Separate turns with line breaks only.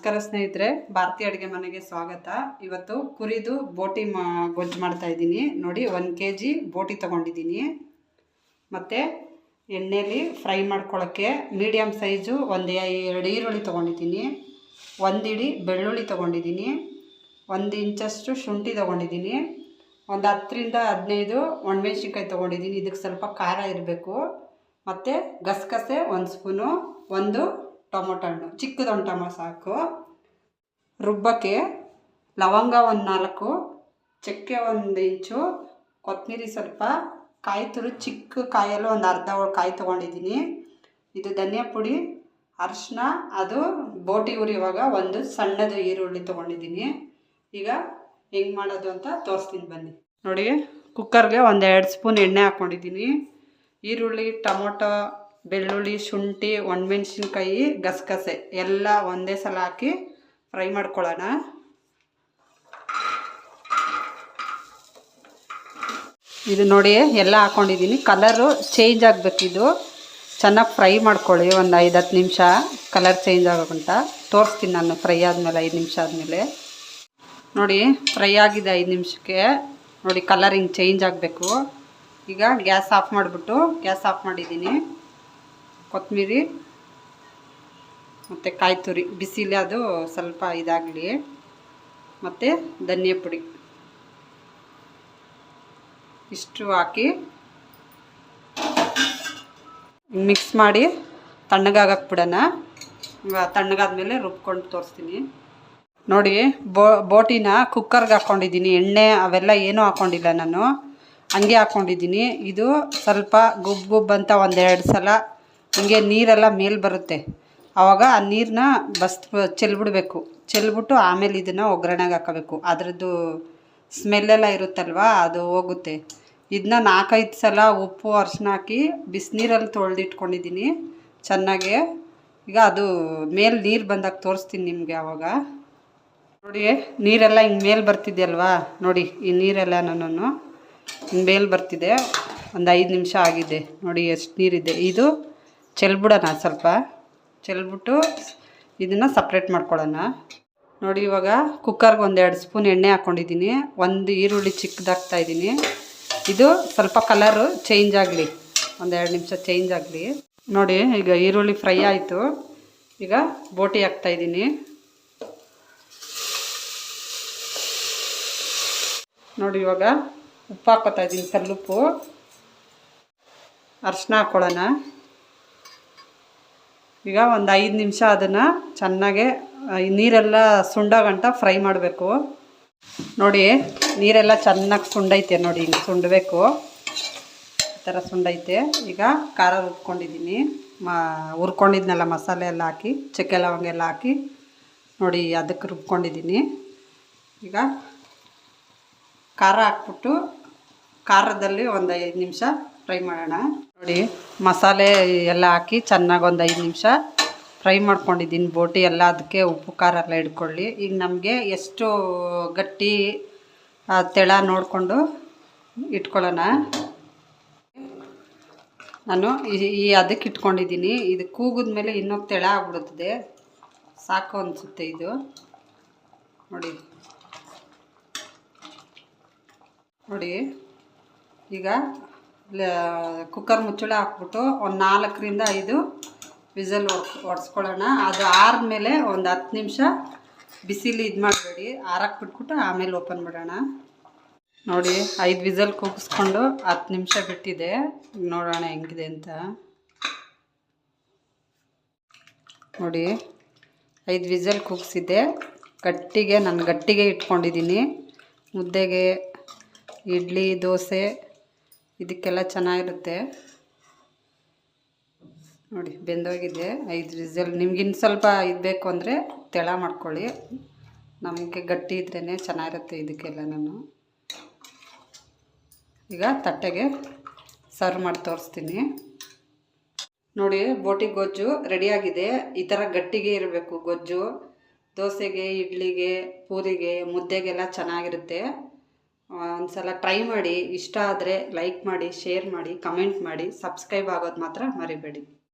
ನಮಸ್ಕಾರ ಸ್ನೇಹಿತರೆ ಭಾರತೀಯ ಅಡುಗೆ ಮನೆಗೆ ಸ್ವಾಗತ. ಇವತ್ತು ಕುರಿದು ಬೋಟಿ ಮಾ, ಗೊಜ್ಜು ಮಾಡ್ತಾ ಇದ್ದೀನಿ. ನೋಡಿ, ಒಂದು ಕೆ ಜಿ ಬೋಟಿ ತೊಗೊಂಡಿದ್ದೀನಿ. ಮತ್ತು ಎಣ್ಣೆಲಿ ಫ್ರೈ ಮಾಡ್ಕೊಳ್ಳೋಕ್ಕೆ ಮೀಡಿಯಮ್ ಸೈಜು ಒಂದು ಎರಡು ಈರುಳ್ಳಿ ತೊಗೊಂಡಿದ್ದೀನಿ. ಒಂದು ಇಡಿ ಬೆಳ್ಳುಳ್ಳಿ ತೊಗೊಂಡಿದ್ದೀನಿ. ಒಂದು ಇಂಚಷ್ಟು ಶುಂಠಿ ತೊಗೊಂಡಿದ್ದೀನಿ. ಒಂದು ಹತ್ತರಿಂದ ಹದಿನೈದು ಒಣಮೆಣ್ಸಿನ್ಕಾಯಿ ತೊಗೊಂಡಿದ್ದೀನಿ. ಇದಕ್ಕೆ ಸ್ವಲ್ಪ ಖಾರ ಇರಬೇಕು. ಮತ್ತು ಗಸಗಸೆ ಒಂದು ಸ್ಪೂನು, ಒಂದು ಟೊಮೊಟೊ ಹಣ್ಣು. ಚಿಕ್ಕದೊಂದು ಟೊಮೊ ಸಾಕು. ರುಬ್ಬಕ್ಕೆ ಲವಂಗ ಒಂದು ನಾಲ್ಕು, ಚಕ್ಕೆ ಒಂದು ಇಂಚು ಕೊತ್ತಂಬರಿ ಸ್ವಲ್ಪ, ಕಾಯಿ ತುರು ಚಿಕ್ಕ ಕಾಯಲ್ಲೂ ಒಂದು ಅರ್ಧ ಕಾಯಿ ತೊಗೊಂಡಿದ್ದೀನಿ. ಇದು ಧನಿಯಾ ಪುಡಿ ಅರಿಶಿನ ಅದು ಬೋಟಿ ಉರಿಯುವಾಗ ಒಂದು ಸಣ್ಣದು ಈರುಳ್ಳಿ ತೊಗೊಂಡಿದ್ದೀನಿ. ಈಗ ಹೆಂಗೆ ಮಾಡೋದು ಅಂತ ತೋರಿಸ್ತೀನಿ ಬನ್ನಿ. ನೋಡಿ ಕುಕ್ಕರ್ಗೆ ಒಂದು ಎರಡು ಸ್ಪೂನ್ ಎಣ್ಣೆ ಹಾಕ್ಕೊಂಡಿದ್ದೀನಿ ಈರುಳ್ಳಿ, ಟೊಮೊಟೊ ಬೆಳ್ಳುಳ್ಳಿ, ಶುಂಠಿ, ಒಣಮೆಣ್ಸಿನ್ಕಾಯಿ, ಗಸಗಸೆ ಎಲ್ಲ ಒಂದೇ ಸಲ ಹಾಕಿ ಫ್ರೈ ಮಾಡ್ಕೊಳ್ಳೋಣ. ಇದು ನೋಡಿ ಎಲ್ಲ ಹಾಕ್ಕೊಂಡಿದ್ದೀನಿ ಕಲರು ಚೇಂಜ್ ಆಗಬೇಕಿದು ಚೆನ್ನಾಗಿ ಫ್ರೈ ಮಾಡ್ಕೊಳ್ಳಿ ಒಂದು ಐದು ಹತ್ತು ನಿಮಿಷ. ಕಲರ್ ಚೇಂಜ್ ಆಗೋಕ್ಕಂತ ತೋರಿಸ್ತೀನಿ ನಾನು ಫ್ರೈ ಆದಮೇಲೆ, ಐದು ನಿಮಿಷ ಆದಮೇಲೆ. ನೋಡಿ, ಫ್ರೈ ಆಗಿದೆ ಐದು ನಿಮಿಷಕ್ಕೆ. ನೋಡಿ, ಕಲರ್ ಹಿಂಗೆ ಚೇಂಜ್ ಆಗಬೇಕು. ಈಗ ಗ್ಯಾಸ್ ಆಫ್ ಮಾಡಿಬಿಟ್ಟು, ಗ್ಯಾಸ್ ಆಫ್ ಮಾಡಿದ್ದೀನಿ. ಕೊತ್ತಂಬರಿ, ಮತ್ತು ಕಾಯಿ ತುರಿ ಬಿಸಿಲಿ ಅದು ಸ್ವಲ್ಪ ಇದಾಗಲಿ. ಮತ್ತು ಧನಿಯಾ ಪುಡಿ. ಇಷ್ಟು ಹಾಕಿ ಮಿಕ್ಸ್ ಮಾಡಿ ತಣ್ಣಗಾಗಕ್ಕೆ ಬಿಡೋಣ. ತಣ್ಣಗಾದ್ಮೇಲೆ ರುಬ್ಕೊಂಡು ತೋರಿಸ್ತೀನಿ. ನೋಡಿ, ಬೋ, ಬೋಟಿನ ಕುಕ್ಕರ್ಗೆ ಹಾಕ್ಕೊಂಡಿದ್ದೀನಿ. ಎಣ್ಣೆ ಅವೆಲ್ಲ ಏನೂ ಹಾಕ್ಕೊಂಡಿಲ್ಲ ನಾನು. ಹಂಗೆ ಹಾಕ್ಕೊಂಡಿದ್ದೀನಿ. ಇದು ಸ್ವಲ್ಪ ಗುಬ್ಬು ಗುಬ್ ಅಂತ ಒಂದೆರಡು ಸಲ ಹಿಂಗೆ ನೀರೆಲ್ಲ ಮೇಲೆ ಬರುತ್ತೆ. ಆವಾಗ ಆ ನೀರನ್ನ ಬಸ್ ಚೆಲ್ಬಿಡ್ಬೇಕು. ಚೆಲ್ಬಿಟ್ಟು ಆಮೇಲೆ ಇದನ್ನು ಒಗ್ಗರಣೆಗೆ ಹಾಕಬೇಕು. ಅದರದ್ದು ಸ್ಮೆಲ್ಲೆಲ್ಲ ಇರುತ್ತಲ್ವ, ಅದು ಹೋಗುತ್ತೆ. ಇದನ್ನ ನಾಲ್ಕೈದು ಸಲ ಉಪ್ಪು ಅರಿಶಿನ ಹಾಕಿ ಬಿಸಿನೀರಲ್ಲಿ ತೊಳೆದಿಟ್ಕೊಂಡಿದ್ದೀನಿ ಚೆನ್ನಾಗೆ. ಈಗ ಅದು ಮೇಲೆ ನೀರು ಬಂದಾಗ ತೋರಿಸ್ತೀನಿ ನಿಮಗೆ ಆವಾಗ ನೋಡಿ, ನೀರೆಲ್ಲ ಹಿಂಗೆ ಮೇಲೆ ಬರ್ತಿದೆಯಲ್ವಾ ನೋಡಿ, ಈ ನೀರೆಲ್ಲ ನಾನು ಹಿಂಗೆ ಮೇಲೆ ಬರ್ತಿದೆ. ಒಂದು ಐದು ನಿಮಿಷ ಆಗಿದೆ. ನೋಡಿ, ಎಷ್ಟು ನೀರಿದೆ. ಇದು ಚೆಲ್ಬಿಡೋಣ ಸ್ವಲ್ಪ. ಚೆಲ್ಬಿಟ್ಟು ಇದನ್ನು ಸಪ್ರೇಟ್ ಮಾಡ್ಕೊಳ್ಳೋಣ. ನೋಡಿ ಇವಾಗ ಕುಕ್ಕರ್ಗೆ ಒಂದೆರಡು ಸ್ಪೂನ್ ಎಣ್ಣೆ ಹಾಕ್ಕೊಂಡಿದ್ದೀನಿ ಒಂದು ಈರುಳ್ಳಿ ಚಿಕ್ಕದಾಗ್ತಾ ಇದ್ದೀನಿ. ಇದು ಸ್ವಲ್ಪ ಕಲರು ಚೇಂಜ್ ಆಗಲಿ. ಒಂದೆರಡು ನಿಮಿಷ ಚೇಂಜ್ ಆಗಲಿ. ನೋಡಿ ಈಗ ಈರುಳ್ಳಿ ಫ್ರೈ ಆಯಿತು. ಈಗ ಬೋಟಿ ಹಾಕ್ತಾಯಿದ್ದೀನಿ ನೋಡಿ ಇವಾಗ ಉಪ್ಪು ಹಾಕೋತಾ ಇದ್ದೀನಿ ಕಲ್ಲುಪ್ಪು. ಅರ್ಶಿನ ಹಾಕ್ಕೊಳ್ಳೋಣ. ಈಗ ಒಂದು ಐದು ನಿಮಿಷ ಅದನ್ನು ಚೆನ್ನಾಗೆ ನೀರೆಲ್ಲ ಸುಂಡೋಗಂಟ ಫ್ರೈ ಮಾಡಬೇಕು. ನೋಡಿ, ನೀರೆಲ್ಲ ಚೆನ್ನಾಗಿ ಸುಂಡೈತೆ ನೋಡಿ, ಹಿಂಗೆ ಸುಂಡಬೇಕು. ಈ ಥರ ಸುಂಡೈತೆ. ಈಗ ಖಾರ ರುಬ್ಕೊಂಡಿದ್ದೀನಿ. ಮಾ, ಹುರ್ಕೊಂಡಿದ್ನಲ್ಲ ಮಸಾಲೆ ಎಲ್ಲ ಹಾಕಿ, ಚಕ್ಕೆ ಲವಂಗ ಎಲ್ಲ ಹಾಕಿ, ನೋಡಿ ಅದಕ್ಕೆ ರುಬ್ಕೊಂಡಿದ್ದೀನಿ. ಈಗ ಖಾರ ಹಾಕ್ಬಿಟ್ಟು ಖಾರದಲ್ಲಿ ಒಂದು ಐದು ನಿಮಿಷ ಫ್ರೈ ಮಾಡೋಣ. ನೋಡಿ, ಮಸಾಲೆ ಎಲ್ಲ ಹಾಕಿ ಚೆನ್ನಾಗಿ ಒಂದು ಐದು ನಿಮಿಷ ಫ್ರೈ ಮಾಡ್ಕೊಂಡಿದ್ದೀನಿ ಬೋಟಿ ಎಲ್ಲ. ಅದಕ್ಕೆ ಉಪ್ಪು, ಖಾರ ಎಲ್ಲ ಇಟ್ಕೊಳ್ಳಿ. ಈಗ ನಮಗೆ ಎಷ್ಟು ಗಟ್ಟಿ ತೆಳ ನೋಡಿಕೊಂಡು ಇಟ್ಕೊಳ್ಳೋಣ. ನಾನು ಈ ಅದಕ್ಕೆ ಇಟ್ಕೊಂಡಿದ್ದೀನಿ. ಇದು ಕೂಗಿದ ಮೇಲೆ ಇನ್ನೊಂದು ತೆಳ ಆಗ್ಬಿಡುತ್ತದೆ. ಸಾಕು ಅನಿಸುತ್ತೆ ಇದು. ನೋಡಿ. ನೋಡಿ, ಈಗ ಕುಕ್ಕರ್ ಮುಚ್ಚಳ ಹಾಕ್ಬಿಟ್ಟು ಒಂದು ನಾಲ್ಕರಿಂದ ಐದು ವಿಸಲ್ ಒಡ್ಸ್ಕೊಳ್ಳೋಣ. ಅದು ಆರಿದ್ಮೇಲೆ ಒಂದು ಹತ್ತು ನಿಮಿಷ ಬಿಸಿಲಿ ಇದು ಮಾಡಬೇಡಿ. ಆರಕ್ಕೆ ಬಿಟ್ಬಿಟ್ಟು ಆಮೇಲೆ ಓಪನ್ ಮಾಡೋಣ. ನೋಡಿ, ಐದು ವಿಸಲ್ ಕೂಗಿಸ್ಕೊಂಡು ಹತ್ತು ನಿಮಿಷ ಬಿಟ್ಟಿದೆ. ನೋಡೋಣ ಹೆಂಗಿದೆ ಅಂತ. ನೋಡಿ, ಐದು ವಿಸಲ್ ಕೂಗಿಸಿದ್ದೆ. ಗಟ್ಟಿಗೆ, ನಾನು ಗಟ್ಟಿಗೆ ಇಟ್ಕೊಂಡಿದ್ದೀನಿ. ಮುದ್ದೆಗೆ, ಇಡ್ಲಿ, ದೋಸೆ ಇದಕ್ಕೆಲ್ಲ ಚೆನ್ನಾಗಿರುತ್ತೆ. ನೋಡಿ, ಬೆಂದೋಗಿದೆ. ಐದು ರಿಸಲ್ ನಿಮ್ಗಿನ್ನು ಸ್ವಲ್ಪ ಇದು ಬೇಕು ಅಂದರೆ ತೆಳ ಮಾಡ್ಕೊಳ್ಳಿ. ನಮಗೆ ಗಟ್ಟಿ ಇದ್ರೇ ಚೆನ್ನಾಗಿರುತ್ತೆ ಇದಕ್ಕೆಲ್ಲ ನಾನು ಈಗ ತಟ್ಟೆಗೆ ಸರ್ವ್ ಮಾಡಿ ತೋರಿಸ್ತೀನಿ. ನೋಡಿ, ಬೋಟಿ ಗೊಜ್ಜು ರೆಡಿಯಾಗಿದೆ ಈ ಥರ ಗಟ್ಟಿಗೆ ಇರಬೇಕು ಗೊಜ್ಜು. ದೋಸೆಗೆ, ಇಡ್ಲಿಗೆ, ಪೂರಿಗೆ, ಮುದ್ದೆಗೆಲ್ಲ ಚೆನ್ನಾಗಿರುತ್ತೆ. ಒಂದು ಸಲ ಟ್ರೈ ಮಾಡಿ, ಇಷ್ಟ ಆದರೆ ಲೈಕ್ ಮಾಡಿ ಶೇರ್ ಮಾಡಿ ಕಮೆಂಟ್ ಮಾಡಿ ಸಬ್ಸ್ಕ್ರೈಬ್ ಆಗೋದು ಮಾತ್ರ ಮರಿಬೇಡಿ.